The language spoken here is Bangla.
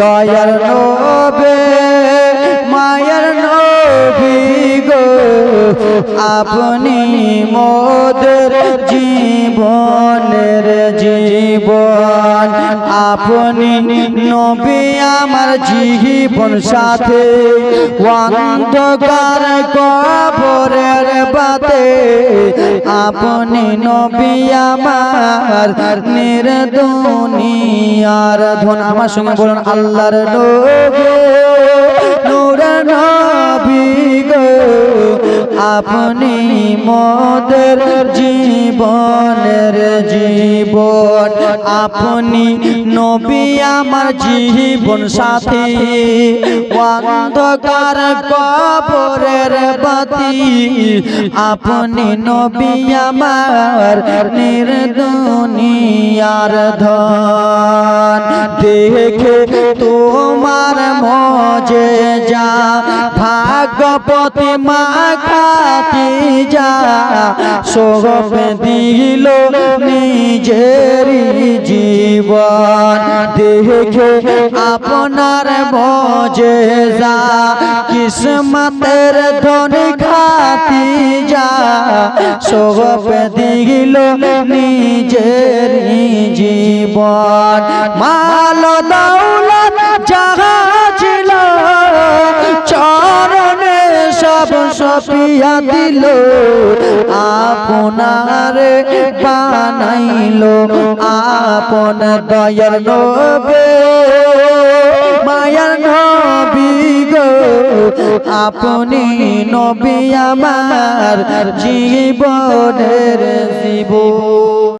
দয়ার নবে, মায়ের নবী গো, আপনি মোদের জীবনের জীবন, আপনি নবী আমার জীবন সাথে, অন্ধকার কবরের বাতে আপনি নবী আমার ধন। আমার সঙ্গে বলুন, আল্লাহর আপনি মোদের জীবনের জীবন। আপনি নবী আমার জীবন সাথী। অন্ধকার কবরের বাতি। আপনি নবী আমার নির্দুনিয়ার ধন। দেখে তোমার মজে যা ভাগপতি মা খাতি যা। সোহব দিল নিজের জীবন। দেখে আপনার মজে যা কিসমতের ধনী খাতি যা সোহব দিল নিজের জীবন। মাল দৌলত যাহা ছিল, চরণে সব সপিয়া দিল। আপনার বানাইল আপন দয়ার নবে। মায়ার নবী গো আপনি নবী আমার জীবনের জীবন।